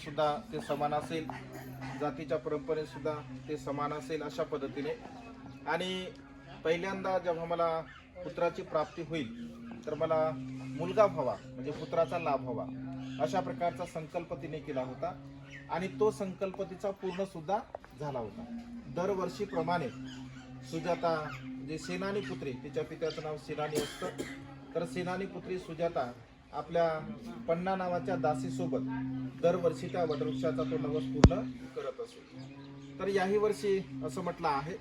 सुद्धा ते समान असेल. जातीच्या परंपरेसुद्धा ते समान असेल अशा पद्धतीने. आणि पहिल्यांदा जेव्हा मला पुत्राची प्राप्ती होईल तर मला मुलगा व्हावा म्हणजे पुत्राचा लाभ व्हावा अशा प्रकारचा संकल्प तिने केला होता. आणि तो संकल्प तिचा पूर्णसुद्धा झाला होता. दरवर्षीप्रमाणे सुजाता जे सेनानी पुत्री तिच्या पित्याचं नाव सेनानी असतं. तर सेनानी पुत्री सुजाता आपल्या पन्ना नावाच्या दासीसोबत दरवर्षी त्या वटवृक्षाचा तो नवस पूर्ण करत असतो. तर याही वर्षी असं म्हटलं आहे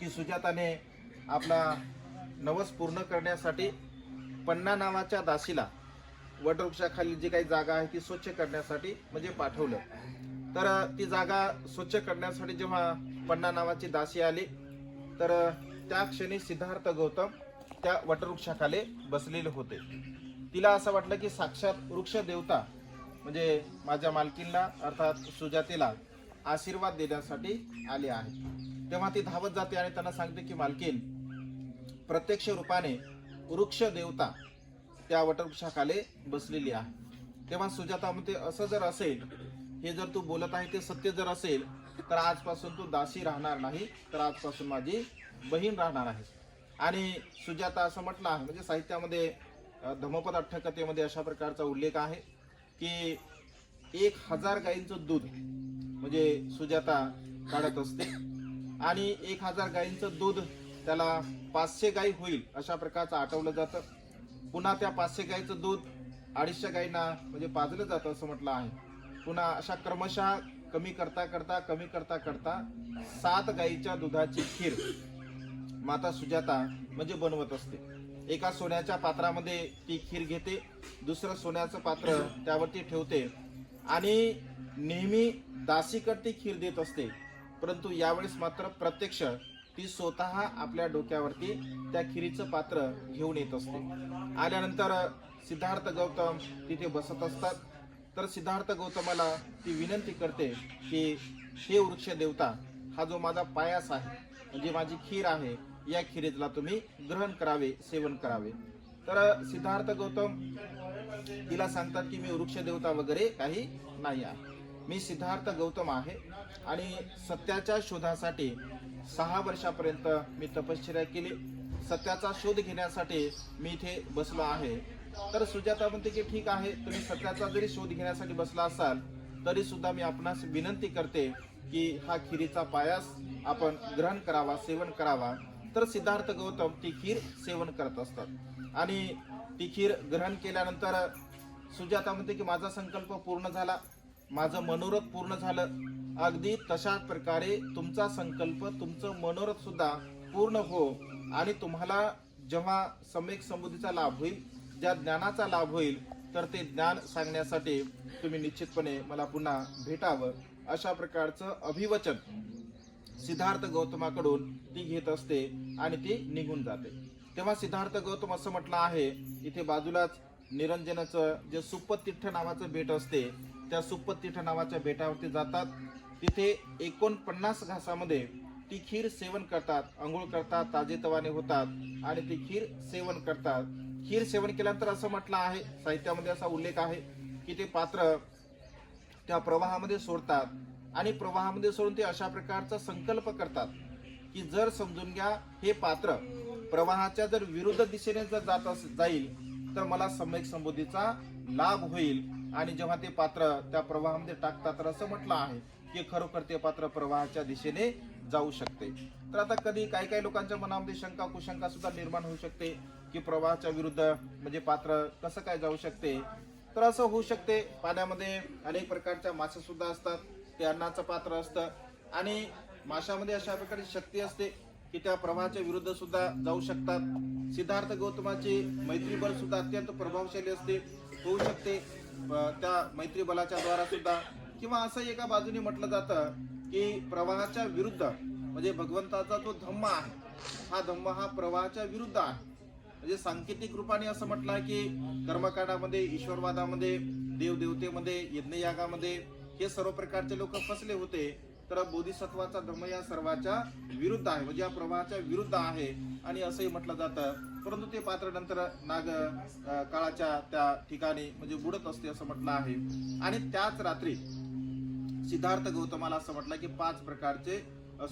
की सुजाताने आपला नवस पूर्ण करण्यासाठी पन्ना नावाच्या दासीला वटवृक्षाखाली जी काही जागा आहे ती स्वच्छ करण्यासाठी म्हणजे पाठवलं. तर ती जागा स्वच्छ करण्यासाठी जेव्हा पन्ना नावाची दासी आली तर त्या क्षणी सिद्धार्थ गौतम त्या वटवृक्षाखाली बसलेले होते. तिला असं वाटलं की साक्षात वृक्ष देवता म्हणजे माझ्या मालकीनला अर्थात सुजातेला आशीर्वाद देण्यासाठी आले आहे. तेव्हा ती धावत जाते आणि त्यांना सांगते की मालकीन प्रत्यक्ष रूपाने वृक्ष देवता त्या वटवृक्षाखाले बसलेली आहे. तेव्हा सुजाता म्हणते असं जर असेल हे जर तू बोलत आहे ते सत्य जर असेल तर आजपासून तू दासी राहणार नाही तर आजपासून माझी बहीण राहणार आहे. आणि सुजाता असं म्हटलं आहे म्हणजे साहित्यामध्ये धमपद अठ्ठकथेमध्ये अशा प्रकारचा उल्लेख आहे की एक हजार गायींचं दूध म्हणजे सुजाता काढत असते आणि एक हजार गायींचं दूध त्याला पाचशे गायी होईल अशा प्रकारचं आठवलं जातं. पुन्हा त्या पाचशे गायीचं दूध अडीचशे गायींना म्हणजे पाजलं जातं असं म्हटलं आहे. पुन्हा अशा क्रमशः कमी करता करता कमी करता करता सात गायीच्या दुधाची खीर माता सुजाता म्हणजे बनवत असते. एका सोन्याच्या पात्रामध्ये ती खीर घेते दुसरं सोन्याचं पात्र त्यावरती ठेवते आणि नेहमी दासीकड ती खीर देत असते. परंतु यावेळेस मात्र प्रत्यक्ष ती स्वतः आपल्या डोक्यावरती त्या खिरीचं पात्र घेऊन येत असते. आल्यानंतर सिद्धार्थ गौतम तिथे बसत असतात. तर सिद्धार्थ गौतमाला ती विनंती करते की हे वृक्ष देवता हा जो माझा पायास आहे म्हणजे माझी खीर आहे या खिरीतला तुम्ही ग्रहण करावे सेवन करावे. तर सिद्धार्थ गौतम तिला सांगतात की मी वृक्ष देवता वगैरे काही नाही आहे. मी सिद्धार्थ गौतम आहे आणि सत्याच्या शोधासाठी सहा वर्षापर्यंत मी तपश्चर्या केली. सत्याचा शोध घेण्यासाठी मी इथे बसलो आहे. तर सुजाता म्हणते की ठीक आहे तुम्ही सत्याचा जरी शोध घेण्यासाठी बसला असाल तरी सुद्धा मी आपणास विनंती करते की हा खिरीचा पायास आपण ग्रहण करावा सेवन करावा. तर सिद्धार्थ गौतम ती खीर सेवन करत असतात. आणि ती खीर ग्रहण केल्यानंतर सुजाता म्हणते की माझा संकल्प पूर्ण झाला. माझं मनोरथ पूर्ण झालं. अगदी तशा प्रकारे तुमचा संकल्प तुमचं मनोरथ सुद्धा पूर्ण हो आणि तुम्हाला जेव्हा सम्यक समृद्धीचा लाभ होईल ज्या ज्ञानाचा लाभ होईल तर ते ज्ञान सांगण्यासाठी तुम्ही निश्चितपणे मला पुन्हा भेटावं. अशा प्रकारचं अभिवचन. सिद्धार्थ गौतमाकडून ती घेत असते आणि ती निघून जाते. तेव्हा सिद्धार्थ गौतम असं म्हटलं आहे इथे बाजूलाच निरंजनाचं जे सुप्पतीर्थ नावाचं बेट असते त्या सुप्पतीर्थ नावाच्या बेटावरती जातात. तिथे एकोणपन्नास घासामध्ये ती खीर सेवन करतात आंघोळ करतात ताजेतवाने होतात आणि ती खीर सेवन करतात. खीर सेवन केल्यानंतर असं म्हटलं आहे साहित्यामध्ये असा उल्लेख आहे की ते पात्र त्या प्रवाहामध्ये सोडतात. आणि प्रवाहामध्ये सोडून ते अशा प्रकारचा संकल्प करतात की जर समजून घ्या हे पात्र प्रवाहाच्या जर विरुद्ध दिशेने जर जात जाईल तर मला सम्यक संबोधीचा लाभ होईल. आणि जेव्हा ते पात्र त्या प्रवाहामध्ये टाकतात तर असं म्हटलं आहे की खरोखर ते पात्र प्रवाहाच्या दिशेने जाऊ शकते. तर आता कधी काही काही लोकांच्या मनामध्ये शंका कुशंका सुद्धा निर्माण होऊ शकते की प्रवाहाच्या विरुद्ध म्हणजे पात्र कसं काय जाऊ शकते? तर असं होऊ शकते. पाण्यामध्ये अनेक प्रकारच्या मासे सुद्धा असतात. ते अन्नाचं पात्र असतं. आणि माशामध्ये अशा प्रकारची शक्ती असते की त्या प्रवाहाच्या विरुद्ध सुद्धा जाऊ शकतात. सिद्धार्थ गौतमाची मैत्रीबल सुद्धा अत्यंत प्रभावशाली असते. होऊ शकते. त्या मैत्रीबलाच्या द्वारा सुद्धा. किंवा असं एका बाजूने म्हटलं जातं की प्रवाहाच्या विरुद्ध म्हणजे भगवंताचा जो धम्म आहे हा धम्म हा प्रवाहाच्या विरुद्ध आहे. म्हणजे सांकेतिक रूपाने असं म्हटलं आहे की कर्मकांडामध्ये ईश्वरवादामध्ये देवदेवतेमध्ये यज्ञयागामध्ये हे सर्व प्रकारचे लोक फसले होते तर बोधिसत्वाचा धर्म या सर्वाच्या विरुद्ध आहे म्हणजे या प्रवाहाच्या विरुद्ध आहे आणि असंही म्हटलं जातं. परंतु ते पात्र नंतर नाग काळाच्या त्या ठिकाणी म्हणजे बुडत असते असं म्हटलं आहे. आणि त्याच रात्री सिद्धार्थ गौतमाला असं म्हटलं की पाच प्रकारचे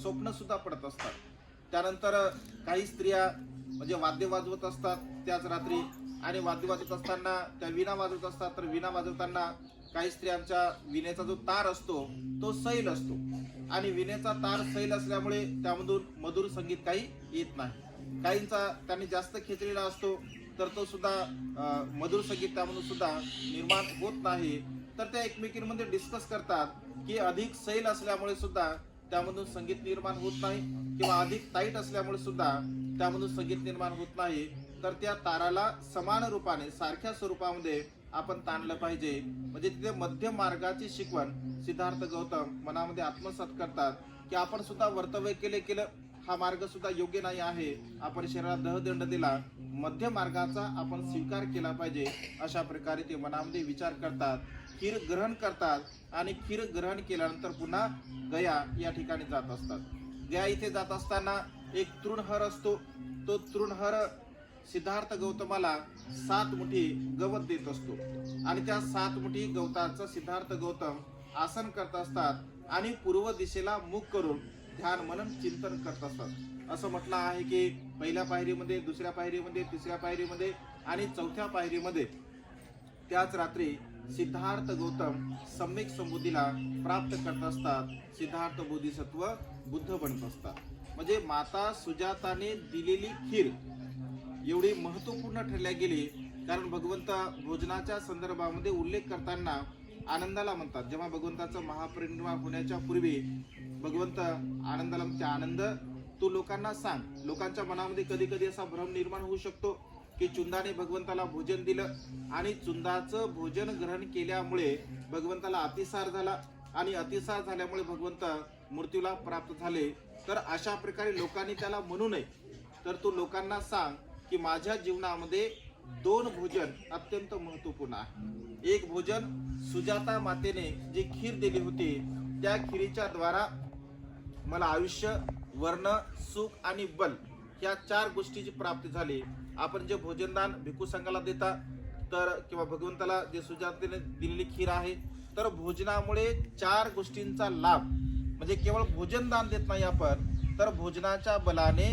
स्वप्न सुद्धा पडत असतात. त्यानंतर काही स्त्रिया म्हणजे वाद्य वाजवत असतात त्याच रात्री आणि वाद्य वाजवत असताना त्या विणा वाजवत असतात तर विणा वाजवताना काही स्त्रियांच्या विणेचा जो तार असतो तो सैल असतो. आणि विणेचा तार सैल असल्यामुळे त्यामधून मधुर संगीत काही येत नाही. काहींचा त्यांनी जास्त खेचलेला असतो तर तो सुद्धा मधुर संगीत त्यामधून सुद्धा निर्माण होत नाही. तर त्या एकमेकींमध्ये डिस्कस करतात की अधिक सैल असल्यामुळे सुद्धा त्यामधून संगीत निर्माण होत नाही किंवा अधिक टाईट असल्यामुळे सुद्धा त्यामधून संगीत निर्माण होत नाही. तर त्या ताराला समान रूपाने सारख्या स्वरूपामध्ये आपण ताणलं पाहिजे. म्हणजे तिथे मध्य मार्गाची शिकवण सिद्धार्थ गौतम मनामध्ये आत्मसात करतात की आपण सुद्धा वर्तव्य केले केलं हा मार्ग सुद्धा योग्य नाही आहे. आपण शरीराला दहदंड दिला मध्य मार्गाचा आपण स्वीकार केला पाहिजे अशा प्रकारे ते मनामध्ये विचार करतात खीर ग्रहण करतात आणि खीर ग्रहण केल्यानंतर पुन्हा गया या ठिकाणी जात असतात. गया इथे जात असताना एक तृणहर असतो. तो तृणहर सिद्धार्थ गौतमाला सात मुठी गवत देत असतो. आणि त्या सात मुठी गवताचा सिद्धार्थ गौतम आसन करत असतात आणि पूर्व दिशेला मुख करून ध्यान मनन चिंतन करत असतात. असं म्हटलं आहे की पहिल्या पायरीमध्ये दुसऱ्या पायरीमध्ये तिसऱ्या पायरीमध्ये आणि चौथ्या पायरीमध्ये त्याच रात्री सिद्धार्थ गौतम सम्यक संबुद्धीला प्राप्त करत असतात. सिद्धार्थ बोधिसत्व बुद्ध बनत असतात. म्हणजे माता सुजाताने दिलेली खीर एवढी महत्त्वपूर्ण ठरल्या गेली. कारण भगवंत भोजनाच्या संदर्भामध्ये उल्लेख करताना आनंदाला म्हणतात. जेव्हा भगवंताचं महापरिनिर्वाण होण्याच्या पूर्वी भगवंत आनंदाला म्हणते आनंद तू लोकांना सांग. लोकांच्या मनामध्ये कधी कधी असा भ्रम निर्माण होऊ शकतो की चुंदाने भगवंताला भोजन दिलं आणि चुंदाचं भोजन ग्रहण केल्यामुळे भगवंताला अतिसार झाला आणि अतिसार झाल्यामुळे भगवंत मृत्यूला प्राप्त झाले. तर अशा प्रकारे लोकांनी त्याला म्हणू नये. तर तू लोकांना सांग की माझ्या जीवनामध्ये दोन भोजन अत्यंत महत्त्वपूर्ण आहे. एक भोजन सुजाता मातेने जी खीर दिली होती त्या खिरीच्या द्वारा मला आयुष्य वर्ण सुख आणि बल या चार गोष्टीची प्राप्ती झाली. आपण जे भोजनदान भिकू संघाला देता तर किंवा भगवंताला जे सुजातेने दिलेली खीर आहे तर भोजनामुळे चार गोष्टींचा लाभ म्हणजे केवळ भोजनदान देत नाही आपण तर भोजनाच्या बलाने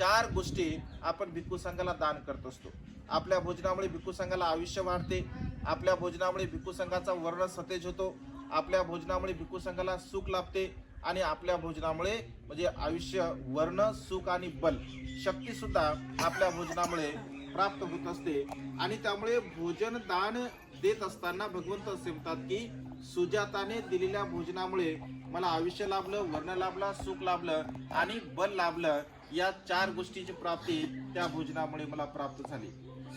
चार गोष्टी आपण भिक्खू संघाला दान करत असतो. आपल्या भोजनामुळे भिक्खू संघाला आयुष्य वाढते. आपल्या भोजनामुळे भिक्खू संघाचा वर्ण सतेज होतो. आपल्या भोजनामुळे भिक्खू संघाला सुख लाभते आणि आपल्या भोजनामुळे म्हणजे आयुष्य वर्ण सुख आणि बल शक्ती सुद्धा आपल्या भोजनामुळे प्राप्त होत असते. आणि त्यामुळे भोजन दान देत असताना भगवंत असे म्हणतात की सुजाताने दिलेल्या भोजनामुळे मला आयुष्य लाभलं वर्ण लाभला सुख लाभलं आणि बल लाभलं या चार गोष्टीची प्राप्ती त्या भोजनामुळे मला प्राप्त झाली.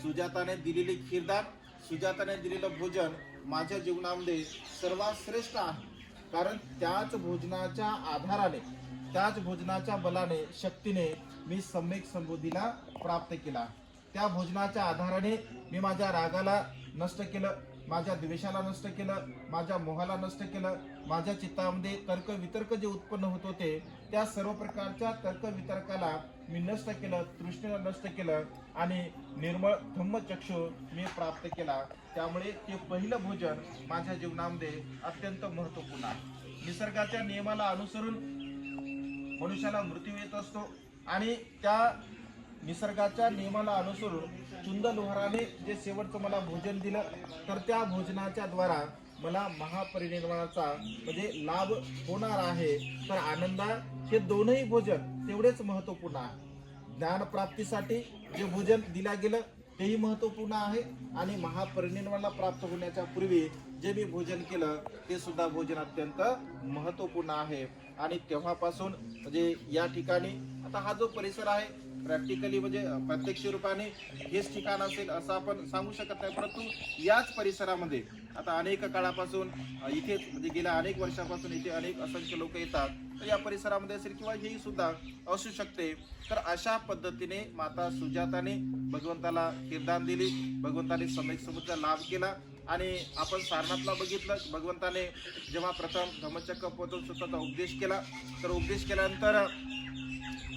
सुजाताने दिलेली खीरदान सुजाताने दिलेलं भोजन माझ्या जीवनामध्ये सर्वात श्रेष्ठ आहे. कारण त्याच भोजनाच्या आधाराने त्याच भोजनाच्या बलाने शक्तीने मी सम्यक संबोधीला प्राप्त केला. त्या भोजनाच्या आधाराने मी माझ्या रागाला नष्ट केलं. माझ्या द्वेषाला नष्ट केलं माझ्या मोहाला नष्ट केलं माझ्या चित्तामध्ये तर्क वितर्क जे उत्पन्न होत होते त्या सर्व प्रकारच्या तर्क वितर्काला मी नष्ट केलं तृष्णेला नष्ट केलं आणि निर्मळ धम्मचक्षु मी प्राप्त केला. त्यामुळे ते पहिलं भोजन माझ्या जीवनामध्ये अत्यंत महत्त्वपूर्ण आहे. निसर्गाच्या नियमाला अनुसरून मनुष्याला मृत्यू येत असतो आणि त्या निसर्गाच्या नियमाला अनुसरून चुंद लोहाराने जे शेवटचं मला भोजन दिलं तर त्या भोजनाच्या द्वारा मला महापरिनिर्वाणाचा म्हणजे लाभ होणार आहे. तर आनंदा हे दोनही भोजन तेवढेच महत्त्वपूर्ण आहे. ज्ञानप्राप्तीसाठी जे भोजन दिल्या गेलं तेही महत्त्वपूर्ण आहे. आणि महापरिनिर्वाणाला प्राप्त होण्याच्या पूर्वी जे मी भोजन केलं ते सुद्धा भोजन अत्यंत महत्त्वपूर्ण आहे. आणि तेव्हापासून म्हणजे या ठिकाणी आता हा जो परिसर आहे प्रॅक्टिकली म्हणजे प्रत्यक्ष रूपाने हेच ठिकाण असेल असं आपण सांगू शकत नाही. परंतु याच परिसरामध्ये आता अनेक काळापासून इथे इथेच म्हणजे गेल्या अनेक वर्षापासून इथे अनेक असंख्य लोक येतात. तर या परिसरामध्ये असेल किंवा हेही सुद्धा असू शकते. तर अशा पद्धतीने माता सुजाताने भगवंताला किरदान दिली. भगवंताने समेक समुद्र लाभ केला. आणि आपण सारनाथला बघितलं भगवंताने जेव्हा प्रथम धम्मचक्र पोहोचून स्वतःचा उपदेश केला तर उपदेश केल्यानंतर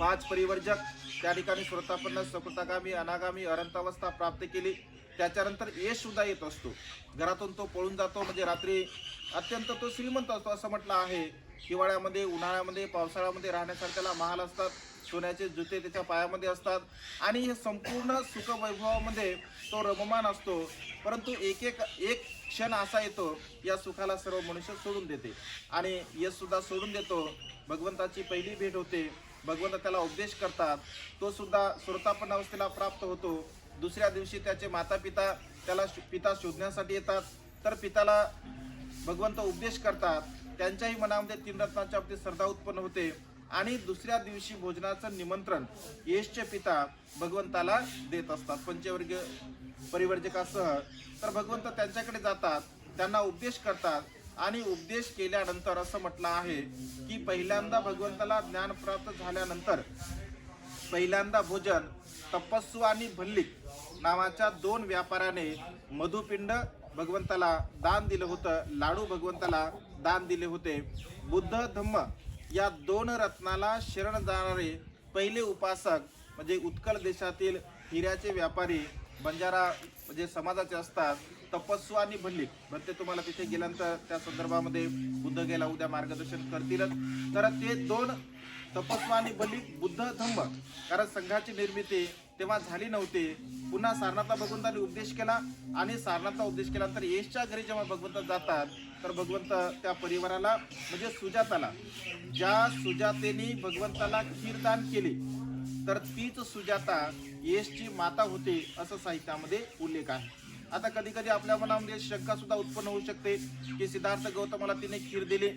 पाच परिवर्जक त्या ठिकाणी स्वतःपन्न सकृतागामी अनागामी अरंतावस्था प्राप्त केली. त्याच्यानंतर यश सुद्धा येत असतो. घरातून तो पळून जातो म्हणजे रात्री अत्यंत तो श्रीमंत असतो असं म्हटलं आहे. हिवाळ्यामध्ये उन्हाळ्यामध्ये पावसाळ्यामध्ये राहण्यासारख्याला महाल असतात. सोन्याचे जुते त्याच्या पायामध्ये असतात. आणि हे संपूर्ण सुखवैभवामध्ये तो रममान असतो. परंतु एक एक एक क्षण असा येतो या सुखाला सर्व मनुष्य सोडून देते. आणि यशसुद्धा सोडून देतो. भगवंताची पहिली भेट होते. भगवंत त्याला उपदेश करतात. तो सुद्धा श्रोतापन्न अवस्थेला प्राप्त होतो. दुसऱ्या दिवशी त्याचे माता पिता त्याला पिता शोधण्यासाठी येतात. तर पिताला भगवंत उपदेश करतात. त्यांच्याही मनामध्ये तीन रत्नाच्या बाबतीत श्रद्धा उत्पन्न होते. आणि दुसऱ्या दिवशी भोजनाचं निमंत्रण यशचे पिता भगवंताला देत असतात. पंचवर्गीय परिवर्जकासह तर भगवंत त्यांच्याकडे जातात त्यांना उपदेश करतात आणि उपदेश केल्यानंतर असं म्हटलं आहे की पहिल्यांदा भगवंताला ज्ञान प्राप्त झाल्यानंतर पहिल्यांदा भोजन तपस्सू आणि भल्लिक नावाच्या दोन व्यापाऱ्याने मधुपिंड भगवंताला दान दिलं होतं लाडू भगवंताला दान दिले होते बुद्ध धम्म या दोन रत्नाला शरण जाणारे पहिले उपासक म्हणजे उत्कल देशातील हिऱ्याचे व्यापारी बंजारा म्हणजे समाजाचे असतात तपस्व आणि भल्लिक पण ते तुम्हाला तिथे गेल्यानंतर त्या संदर्भामध्ये बुद्ध गेला उद्या मार्गदर्शन करतीलच तर ते दोन तपस्व आणि बलिक बुद्ध धम्म. कारण संघाची निर्मिती तेव्हा झाली नव्हती. पुन्हा सारनाथा भगवंतांनी उपदेश केला आणि सारनाथचा उपदेश केल्यानंतर येशच्या घरी जेव्हा भगवंत जातात तर भगवंत त्या परिवाराला म्हणजे सुजाताला ज्या सुजातेने भगवंताला खीरदान केले तर तीच सुजाता येशची माता होते असं साहित्यामध्ये उल्लेख आहे. आता कधी कधी आपल्या मनामध्ये शंका सुद्धा उत्पन्न होऊ शकते की सिद्धार्थ गौतमाला तिने खीर दिली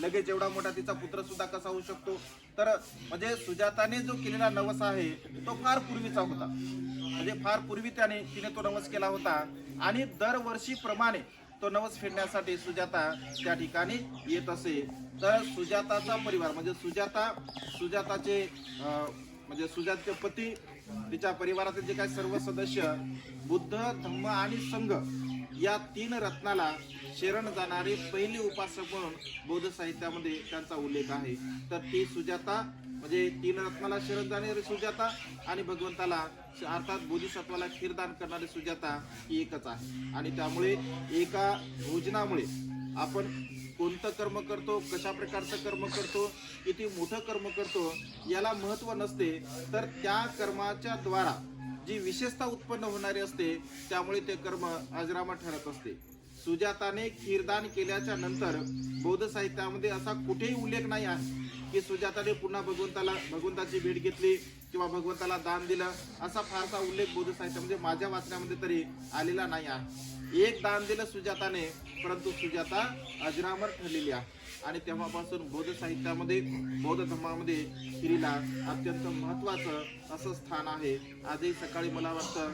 लगेच एवढा मोठा तिचा पुत्र सुद्धा कसा होऊ शकतो? तर म्हणजे सुजाताने जो केलेला नवस आहे तो फार पूर्वीचा होता. म्हणजे फार पूर्वी त्याने तिने तो नवस केला होता. आणि दरवर्षीप्रमाणे तो नवस फेडण्यासाठी सुजाता त्या ठिकाणी येत असे. तर सुजाताचा परिवार म्हणजे सुजाता सुजाताचे म्हणजे सुजातचे पती तिच्या परिवारातील जे काही सर्व सदस्य बुद्ध धम्म आणि संघ या तीन रत्नाला शरण जाणारे पहिली उपासक म्हणून बौद्ध साहित्यामध्ये त्यांचा उल्लेख आहे. तर ती सुजाता म्हणजे तीन रत्नाला शरण जाणारी सुजाता आणि भगवंताला अर्थात बोधिसत्वाला खीरदान करणारी सुजाता ही एकच आहे. आणि त्यामुळे एका भोजनामुळे आपण कोणतं कर्म करतो कशा प्रकारचं कर्म करतो किती मोठं कर्म करतो याला महत्त्व नसते. तर त्या कर्माच्या द्वारा जी विशेषता उत्पन्न होणारी असते त्यामुळे ते कर्म अजरामा ठरत असते. सुजाताने खीरदान केल्याच्यानंतर बौद्ध साहित्यामध्ये असा कुठेही उल्लेख नाही आहे. की सुजाताने पुन्हा भगवंताला भगवंताची भेट घेतली. किंवा भगवंताला दान दिलं असा फारसा उल्लेख बौद्ध साहित्यामध्ये म्हणजे माझ्या वाचण्यामध्ये तरी आलेला नाही आहे. एक दान दिलं सुजाताने परंतु सुजाता अजरामर ठरलेली आहे. आणि तेव्हापासून बौद्ध साहित्यामध्ये बौद्ध धर्मामध्ये खिरीला अत्यंत महत्त्वाचं असं स्थान आहे. आजही सकाळी मला वाटतं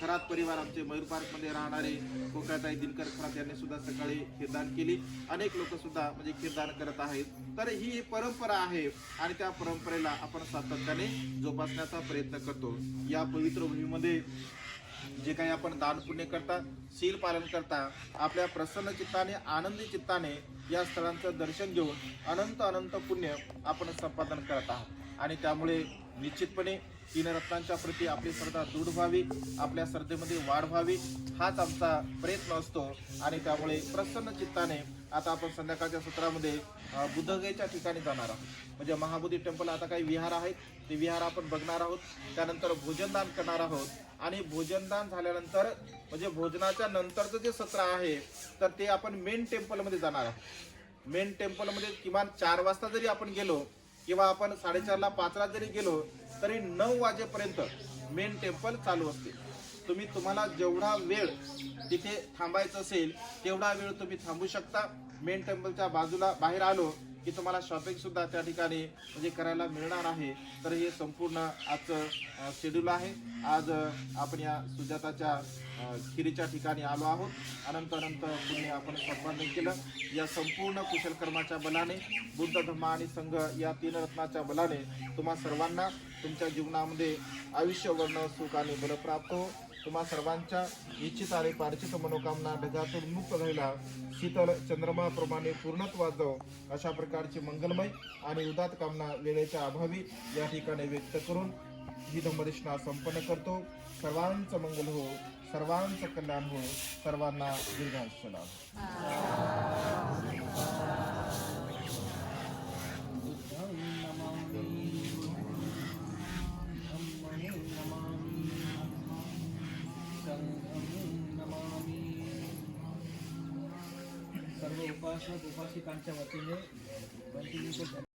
खरात परिवार आमचे मयूर पार्कमध्ये राहणारे कोकाताई दिनकर खरात यांनी सुद्धा सकाळी खीरदान केली. अनेक लोक सुद्धा म्हणजे खीरदान करत आहेत. तर ही परंपरा आहे आणि त्या परंपरेला आपण सातत्याने जोपासण्याचा प्रयत्न करतो. या पवित्र भूमीमध्ये जे काही आपण दान पुण्य करता शील पालन करता आपल्या प्रसन्न चित्ताने आनंदी चित्ताने या स्थळांचं दर्शन घेऊन अनंत अनंत पुण्य आपण संपादन करत आहात. आणि त्यामुळे निश्चितपणे तीन रत्नांच्या प्रती आपली श्रद्धा दृढ व्हावी आपल्या श्रद्धेमध्ये वाढ व्हावी हाच आमचा प्रयत्न असतो. आणि त्यामुळे प्रसन्न चित्ताने आता आपण संध्याकाळच्या सत्रामध्ये बुद्धगेच्या ठिकाणी जाणार आहोत. म्हणजे महाबोधी टेम्पल आता काही विहार आहेत. ते विहार आपण बघणार आहोत. त्यानंतर भोजनदान करणार आहोत. आणि भोजनदान झाल्यानंतर म्हणजे भोजनाच्या नंतरचं जे सत्र आहे तर ते आपण मेन टेम्पलमध्ये जाणार आहोत. मेन टेम्पलमध्ये किमान चार वाजता जरी आपण गेलो किंवा आपण साडेचारला पाचला जरी गेलो तरी नऊ वाजेपर्यंत मेन टेम्पल चालू असते. तुम्ही तुम्हाला जेवढा वेळ तिथे थांबायचं असेल तेवढा वेळ तुम्ही थांबू शकता. मेन टेम्पलच्या बाजूला बाहेर आलो की तुम्हाला शॉपिंग सुद्धा त्या ठिकाणी म्हणजे करायला मिळणार आहे. तर हे संपूर्ण आजचं शेड्यूल आहे. आज आपण या सुजाताच्या खिरीच्या ठिकाणी आलो आहोत. अनंत अनंत पुण्य आपण संपादन केलं. या संपूर्ण कुशल कर्माच्या बलाने बुद्ध धम्म आणि संघ या तीन रत्नाच्या बलाने तुम्हा सर्वांना तुमच्या जीवनामध्ये आयुष्य वर्ण सुख आणि बलप्राप्त हो. तुम्हा सर्वांच्या इच्छित आणि पार्चित मनोकामना ढगातून मुक्त झालेला शीतल चंद्रमाप्रमाणे पूर्णत्वात जाऊ अशा प्रकारची मंगलमय आणि उदात कामना वेळेच्या अभावी या ठिकाणी व्यक्त करून ही धम्मदेशना संपन्न करतो. सर्वांचं मंगल हो सर्वांचं कल्याण हो सर्वांना दीर्घायुष्य लाभ. सर्व उपासक उपासिकांच्या वतीने कंटिन्यू